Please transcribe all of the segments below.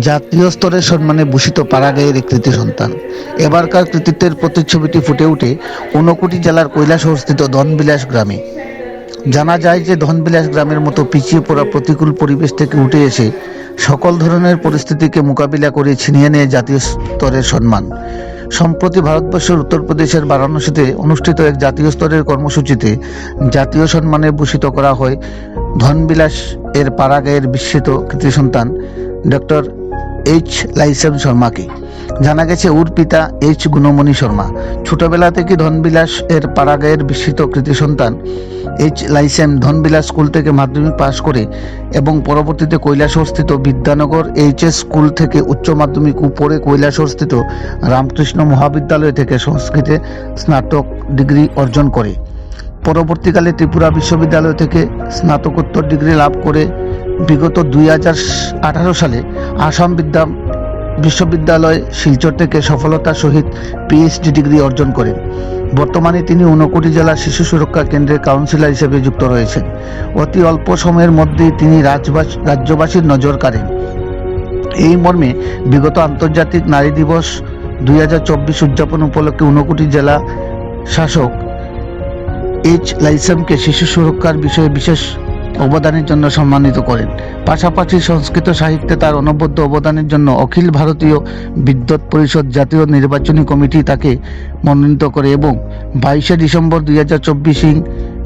জাতীয় স্তরে সম্মানে ভূষিত পাড়াগাঁয়ের এক কৃতি সন্তান। এবারকার কৃতিত্বের প্রতিচ্ছবিটি ফুটে ওঠে ঊনকোটি জেলার কৈলাসহরস্থিত ধনবিলাস গ্রামে। জানা যায় যে ধনবিলাস গ্রামের মতো পিছিয়ে পড়া প্রতিকূল পরিবেশ থেকে উঠে এসে সকল ধরনের পরিস্থিতিকে মোকাবিলা করে ছিনিয়ে নেয় জাতীয় স্তরের সম্মান। সম্প্রতি ভারতবর্ষের উত্তরপ্রদেশের বারাণসীতে অনুষ্ঠিত এক জাতীয় স্তরের কর্মসূচিতে জাতীয় সম্মানে ভূষিত করা হয় ধনবিলাস এর পাড়াগাঁয়ের বিস্মিত কৃতি সন্তান ডক্টর এইচ লাইসেম শর্মাকে। জানা গেছে, ওর পিতা এইচ গুণমণি শর্মা। ছোটবেলা থেকে ধনবিলাস এর পাড়াগাঁয়ের বিস্মিত কৃতি সন্তান। এইচ লাইসেম ধনবিলাস স্কুল থেকে মাধ্যমিক পাশ করে এবং পরবর্তীতে কৈলাসস্থিত বিদ্যানগর এইচএস স্কুল থেকে উচ্চ মাধ্যমিক উপরে কৈলাসস্থিত রামকৃষ্ণ মহাবিদ্যালয় থেকে সংস্কৃতে স্নাতক ডিগ্রি অর্জন করে। পরবর্তীকালে ত্রিপুরা বিশ্ববিদ্যালয় থেকে স্নাতকোত্তর ডিগ্রি লাভ করে বিগত দুই হাজার আঠারো সালে আসাম বিদ্যা বিশ্ববিদ্যালয় শিলচর থেকে সফলতার সহিত পিএইচডি ডিগ্রি অর্জন করেন। বর্তমানে তিনি ঊনকোটি জেলা শিশু সুরক্ষা কেন্দ্রের কাউন্সিলর হিসেবে যুক্ত রয়েছেন। অতি অল্প সময়ের মধ্যেই তিনি রাজ্যবাসীর নজর কাড়েন। এই মর্মে বিগত আন্তর্জাতিক নারী দিবস দুই হাজার চব্বিশ উদযাপন উপলক্ষে ঊনকোটি জেলা শাসক এইচ লাইসামকে শিশু সুরক্ষার বিষয়ে বিশেষ অবদানের জন্য সম্মানিত করেন। পাশাপাশি সংস্কৃত সাহিত্যে তার অনবদ্য অবদানের জন্য অখিল ভারতীয় বিদ্যুৎ পরিষদ জাতীয় নির্বাচনী কমিটি তাকে মনোনীত করে এবং বাইশে ডিসেম্বর দুই হাজার চব্বিশ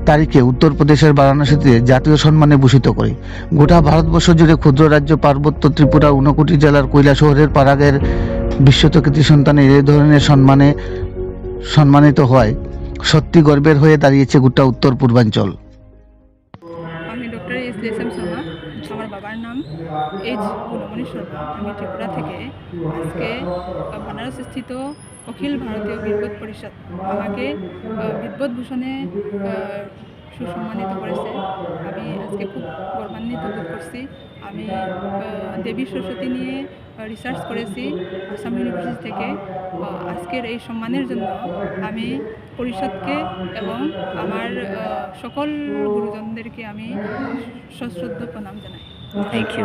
তারিখে উত্তরপ্রদেশের বারাণসীতে জাতীয় সম্মানে ভূষিত করে। গোটা ভারতবর্ষ জুড়ে ক্ষুদ্র রাজ্য পার্বত্য ত্রিপুরা ঊনকোটি জেলার কৈলা শহরের পাড়াগের বিশ্বত কৃতি সন্তানের এই ধরনের সম্মানে সম্মানিত হয়। সত্যি গর্বের হয়ে দাঁড়িয়েছে গোটা উত্তর পূর্বাঞ্চল লেসাম শর্মা আমার বাবার নাম এইচ গুণমণি শর্মা আমি ত্রিপুরা থেকে। আজকে বানারস স্থিত অখিল ভারতীয় বিদ্যুৎ পরিষদ আমাকে বিদ্যুৎ ভূষণে সুসম্মানিত করেছে। আজকে খুব গর্বান্বিত বোধ করছি। আমি দেবী সরস্বতী নিয়ে রিসার্চ করেছি আসাম ইউনিভার্সিটি থেকে। আজকের এই সম্মানের জন্য আমি পরিষদকে এবং আমার সকল গুরুজনদেরকে আমি সশ্রদ্ধ প্রণাম জানাই। Thank you